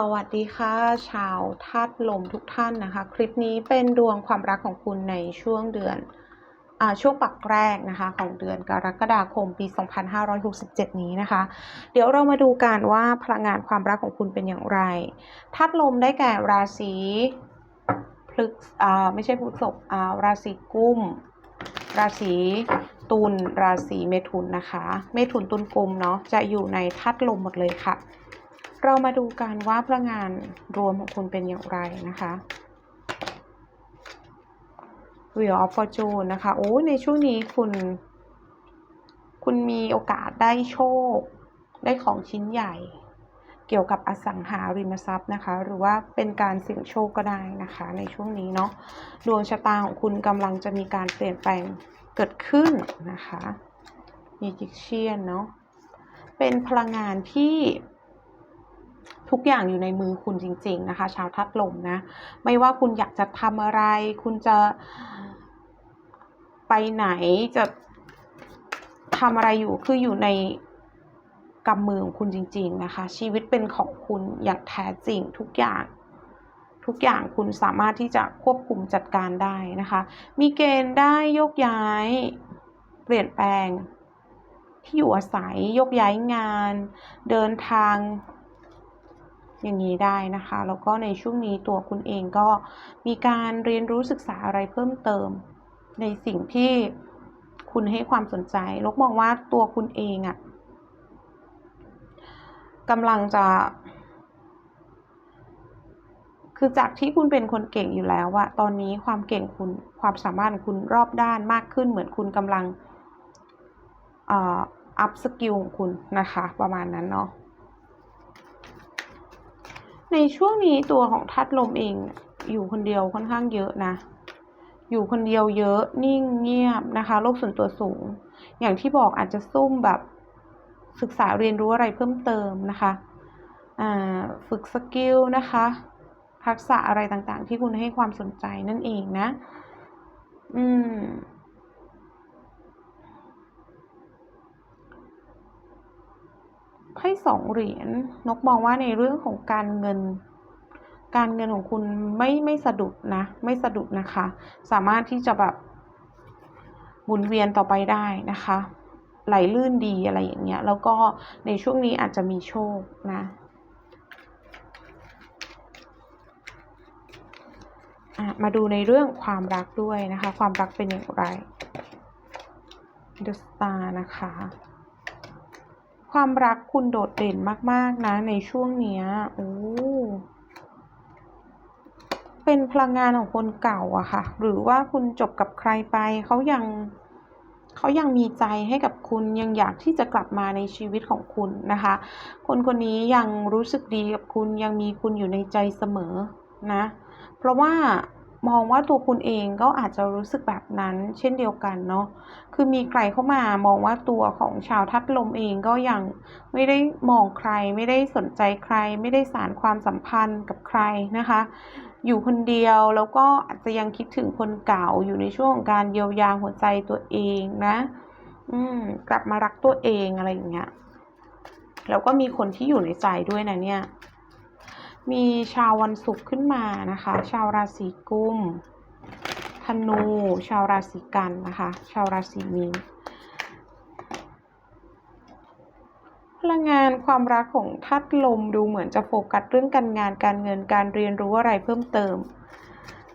สวัสดีค่ะ ชาวธาตุลมทุกท่านนะคะ คลิปนี้เป็นดวงความรักของคุณในช่วงเดือนอช่วงปักแรกนะคะ ของเดือนกรกฎาคมปี 2567 นี้นะคะ เดี๋ยวเรามาดูกันว่าพลังงานความรักของคุณเป็นอย่างไรธาตุลมได้แก่ราศีพฤกษอ่าไม่ใช่พฤษภราศีกุม ราศีตุลราศีเมถุนนะคะ เมถุนตุลกุมเนาะจะอยู่ในธาตุลมหมดเลยค่ะ เรามาดูกันว่าพลังงานรวมของคุณเป็นอย่างไรนะคะ Wheel of Fortune นะคะ โอ้ ในช่วงนี้คุณ คุณมีโอกาสได้โชค ได้ของชิ้นใหญ่ เกี่ยวกับอสังหาริมทรัพย์นะคะ หรือว่าเป็นการเสี่ยงโชคก็ได้นะคะ ในช่วงนี้เนาะ ดวงชะตาของคุณกำลังจะมีการเปลี่ยนแปลงเกิดขึ้นนะคะมีจิกเชียนเนาะ เป็นพลังงานที่ ทุกอย่างอยู่ในมือคุณจริง ๆ นะคะ ชาวทัดลมนะ ไม่ว่าคุณอยากจะทำอะไร คุณจะไปไหนจะทำอะไรอยู่คืออยู่ในกำมือของคุณจริง ๆ นะคะ ชีวิตเป็นของคุณอย่างแท้จริงทุกอย่างทุกอย่างคุณสามารถที่จะควบคุมจัดการได้นะคะ มีเกณฑ์ได้ยกย้าย เปลี่ยนแปลง ที่อยู่อาศัยยกย้ายงาน เดินทาง อย่างนี้ได้นะคะ แล้วก็ในช่วงนี้ตัวคุณเองก็มีการเรียนรู้ศึกษาอะไรเพิ่มเติม ในสิ่งที่คุณให้ความสนใจ ลกมองว่าตัวคุณเองอะ่ะกำลังจะ คือจากที่คุณเป็นคนเก่งอยู่แล้วอะตอนนี้ความเก่งคุณความสามารถคุณรอบด้านมากขึ้นเหมือนคุณกำลังอัพสกิลของคุณนะคะ ประมาณนั้นเนาะ ในช่วงนี้ตัวของทัดลมเอง อยู่คนเดียวค่อนข้างเยอะนะ อยู่คนเดียวเยอะนิ่งเงียบนะคะโลกส่วนตัวสูง อย่างที่บอกอาจจะซุ่มแบบศึกษาเรียนรู้อะไรเพิ่มเติมนะคะฝึกสกิลนะคะทักษะอะไรต่างๆ ที่คุณให้ความสนใจนั่นเองนะ อืม ไพ่สองเหรียญนกมองว่าในเรื่องของการเงิน การเงินของคุณไม่ไม่สะดุดนะ ไม่สะดุดนะคะ สามารถที่จะแบบหมุนเวียนต่อไปได้นะคะ ไหลลื่นดีอะไรอย่างเงี้ย แล้วก็ในช่วงนี้อาจจะมีโชคนะมาดูในเรื่องความรักด้วยนะคะ ความรักเป็นอย่างไร The Star นะคะ ความรักคุณโดดเด่นมาก ๆ นะ ในช่วงเนี้ยโอ้เป็นพลังงานของคนเก่าอะค่ะ หรือว่าคุณจบกับใครไปเขายังเขายังมีใจให้กับคุณยังอยากที่จะกลับมาในชีวิตของคุณนะคะ คนคนนี้ยังรู้สึกดีกับคุณยังมีคุณอยู่ในใจเสมอนะ เพราะว่า มองว่าตัวคุณเองก็อาจจะรู้สึกแบบนั้นเช่นเดียวกันเนาะ คือมีใครเข้ามามองว่าตัวของชาวทัดลมเองก็ยังไม่ได้มองใคร ไม่ได้สนใจใคร ไม่ได้สารความสัมพันธ์กับใครนะคะ อยู่คนเดียวแล้วก็อาจจะยังคิดถึงคนเก่าอยู่ในช่วงของการเยียวยาหัวใจตัวเองนะ อืม กลับมารักตัวเองอะไรอย่างเงี้ย แล้วก็มีคนที่อยู่ในใจด้วยนะเนี่ย มีชาววันศุกร์ขึ้นมานะคะ ชาวราศีกุมธนู ชาวราศีกันนะคะ ชาวราศีมีนพลังงานความรักของทัดลมดูเหมือนจะโฟกัสเรื่องการงานการเงินการเรียนรู้อะไรเพิ่มเติม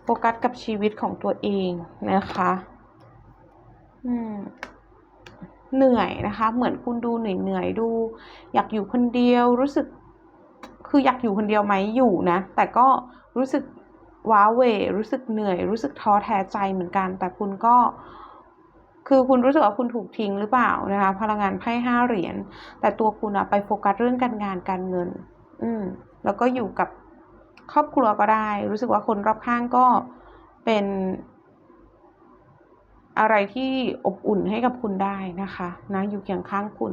โฟกัสกับชีวิตของตัวเองนะคะอืมเหนื่อยนะคะ เหมือนคุณดูเหนื่อยเหนื่อยดู อยากอยู่คนเดียวรู้สึก คืออยากอยู่คนเดียวไหมอยู่นะ แต่ก็รู้สึกว้าเว รู้สึกเหนื่อย รู้สึกท้อแท้ใจเหมือนกัน แต่คุณก็ คือคุณรู้สึกว่าคุณถูกทิ้งหรือเปล่านะคะ พลังงานไพ่ห้าเหรียญ แต่ตัวคุณอะไปโฟกัสเรื่องการงานการเงิน อืม แล้วก็อยู่กับครอบครัวก็ได้ รู้สึกว่าคนรอบข้างก็เป็น อะไรที่อบอุ่นให้กับคุณได้นะคะ นะ อยู่เคียงข้างคุณ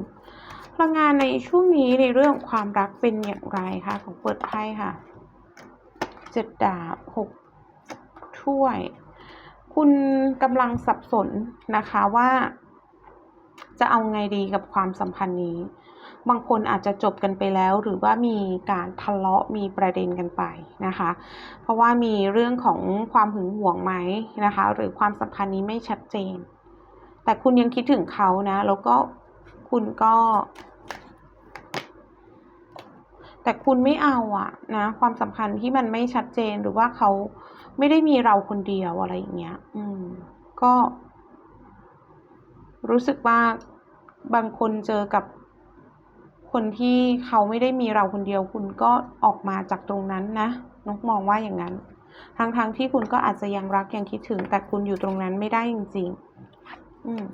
พลังงานในช่วงนี้ในเรื่องความรักเป็นอย่างไรคะของเปิดไพ่ค่ะเจ็ดดาบหกถ้วย คุณกำลังสับสนนะคะว่า จะเอาไงดีกับความสัมพันธ์นี้ บางคนอาจจะจบกันไปแล้ว หรือว่ามีการทะเลาะมีประเด็นกันไปนะคะ เพราะว่ามีเรื่องของความหึงหวงไหมนะคะ หรือความสัมพันธ์นี้ไม่ชัดเจน แต่คุณยังคิดถึงเขานะ แล้วก็ คุณก็ แต่คุณไม่เอาอะนะ ความสัมพันธ์ที่มันไม่ชัดเจนหรือว่าเขาไม่ได้มีเราคนเดียวอะไรอย่างเงี้ย อืม ก็ รู้สึกว่าบางคนเจอกับคนที่เขาไม่ได้มีเราคนเดียว คุณก็ออกมาจากตรงนั้นนะนกมองว่าอย่างนั้นทั้งๆทที่คุณก็อาจจะยังรักยังคิดถึง แต่คุณอยู่ตรงนั้นไม่ได้จริง ๆ อืม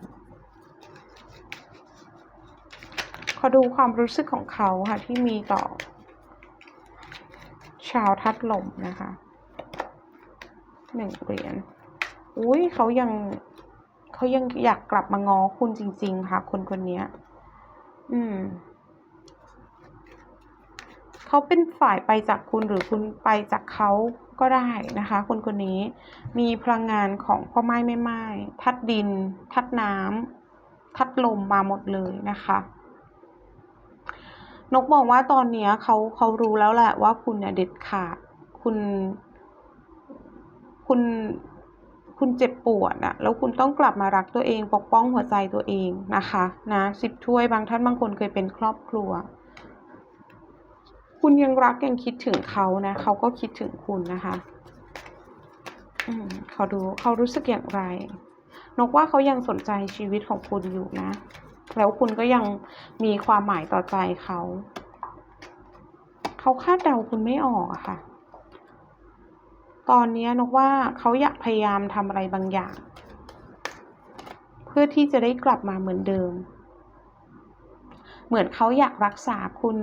ข อดูความรู้สึกของเขาค่ะที่มีต่อ ชาวทัดลมนะคะหนึ่งเหรียญอุ้ยเขายังเขายังอยากกลับมาง้อคุณจริง ๆ ค่ะ คนคนนี้อืมเขาเป็นฝ่ายไปจากคุณหรือคุณไปจากเขาก็ได้นะคะ คนคนนี้มีพลังงานของพ่อไม้แม่ไม้ทัดดิน ทัดน้ำทัดลมมาหมดเลยนะคะ นกมองว่าตอนนี้เขาเขารู้แล้วแหละว่าคุณเนี่ยเด็ดขาดคุณ คุณคุณเจ็บปวดอะแล้วคุณต้องกลับมารักตัวเองปกป้องหัวใจตัวเองนะคะนะสิบถ้วยบางท่านบางคนเคยเป็นครอบครัว คุณยังรักยังคิดถึงเขานะเขาก็คิดถึงคุณนะคะอืมเขาดูเขารู้สึกอย่างไร นกว่าเขายังสนใจชีวิตของคุณอยู่นะ แล้วคุณก็ยังมีความหมายต่อใจเขา เขาคาดเดาคุณไม่ออกอะค่ะ ตอนนี้นกว่าเขาอยากพยายามทำอะไรบางอย่าง เพื่อที่จะได้กลับมาเหมือนเดิม เหมือนเขาอยากรักษาคุณ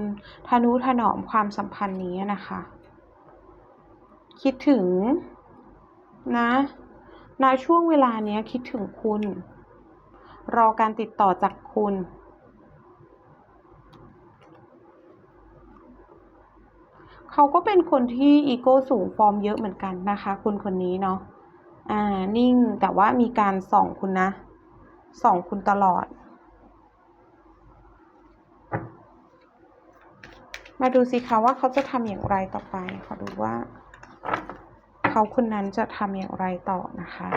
ทนุถนอมความสัมพันธ์นี้นะคะ คิดถึงนะในช่วงเวลาเนี้ยคิดถึงคุณ รอการติดต่อจากคุณ เขาก็เป็นคนที่อีโก้สูงฟอร์มเยอะเหมือนกันนะคะ คุณคนนี้เนาะอ่านิ่งแต่ว่ามีการส่องคุณนะ ส่องคุณตลอด มาดูสิคะว่าเขาจะทำอย่างไรต่อไป ขอดูว่า เขาคนนั้นจะทำอย่างไรต่อนะคะ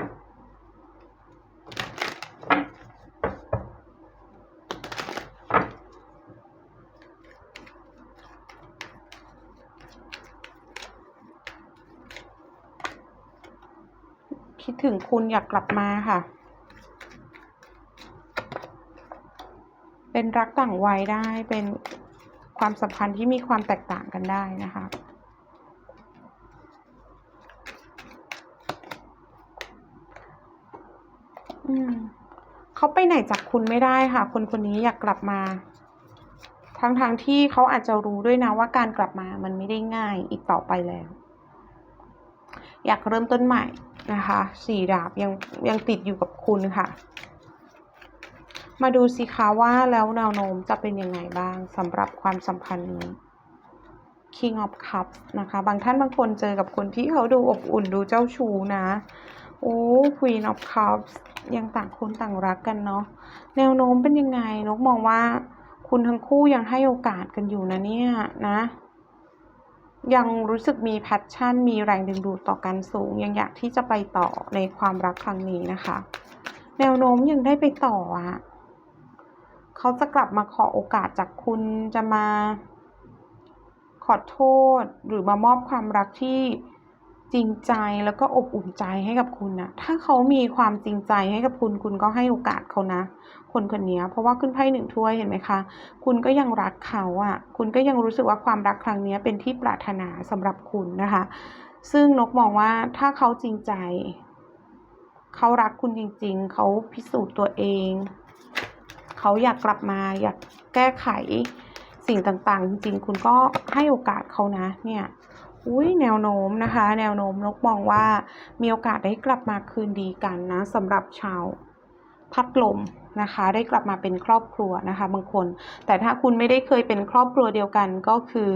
คิดถึงคุณอยากกลับมาค่ะ เป็นรักต่างวัยได้เป็นความสัมพันธ์ที่มีความแตกต่างกันได้นะคะเขาไปไหนจากคุณไม่ได้ค่ะ คนคนนี้อยากกลับมา ทั้งทางที่เขาอาจจะรู้ด้วยนะว่าการกลับมามันไม่ได้ง่ายอีกต่อไปแล้ว อยากเริ่มต้นใหม่ นะคะสี่ดาบยังยังติดอยู่กับคุณค่ะ มาดูสิคะว่าแล้วแนวโน้มจะเป็นยังไงบ้างสำหรับความสัมพันธ์นี้ King of Cups นะคะ บางท่านบางคนเจอกับคนที่เขาดูอบอุ่นดูเจ้าชู้นะ โอ้ Queen of Cups ยังต่างคนต่างรักกันเนาะ แนวโน้มเป็นยังไงนกมองว่า คุณทั้งคู่ยังให้โอกาสกันอยู่นะเนี่ยนะ ยังรู้สึกมีแพชชั่น มีแรงดึงดูดต่อกันสูง ยังอยากที่จะไปต่อในความรักครั้งนี้นะคะ แนวโน้มยังได้ไปต่ออะเขาจะกลับมาขอโอกาสจากคุณจะมาขอโทษหรือมามอบความรักที่ จริงใจแล้วก็อบอุ่นใจให้กับคุณนะถ้าเขามีความจริงใจให้กับคุณ คุณก็ให้โอกาสเขานะ คนคนนี้เพราะว่าขึ้นไพ่หนึ่งถ้วยเห็นไหมคะ คุณก็ยังรักเขาอะ คุณก็ยังรู้สึกว่าความรักครั้งนี้เป็นที่ปรารถนาสำหรับคุณนะคะ ซึ่งนกมองว่าถ้าเขาจริงใจ เขารักคุณจริง ๆ เขาพิสูจน์ตัวเอง เขาอยากกลับมาอยากแก้ไขสิ่งต่างๆ จริงๆ คุณก็ให้โอกาสเขานะเนี่ย อุ้ยแนวโน้มนะคะ แนวโน้มนกมองว่ามีโอกาสได้กลับมาคืนดีกันนะสำหรับชาวพัดลมนะคะ ได้กลับมาเป็นครอบครัวนะคะบางคน แต่ถ้าคุณไม่ได้เคยเป็นครอบครัวเดียวกันก็คือ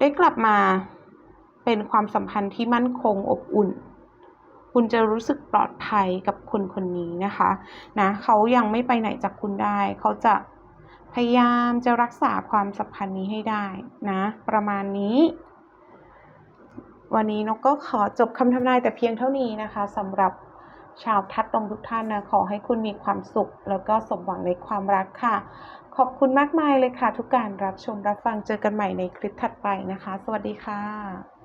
ได้กลับมาเป็นความสัมพันธ์ที่มั่นคงอบอุ่น คุณจะรู้สึกปลอดภัยกับคนคนนี้นะคะนะเขายังไม่ไปไหนจากคุณได้ เขาจะพยายามจะรักษาความสัมพันธ์นี้ให้ได้นะ ประมาณนี้ วันนี้นกก็ขอจบคำทำนายแต่เพียงเท่านี้นะคะสำหรับชาวทัดตรงทุกท่านนะขอให้คุณมีความสุข แล้วก็สมหวังในความรักค่ะ ขอบคุณมากมายเลยค่ะ ทุกการรับชมรับฟังเจอกันใหม่ในคลิปถัดไปนะคะ สวัสดีค่ะ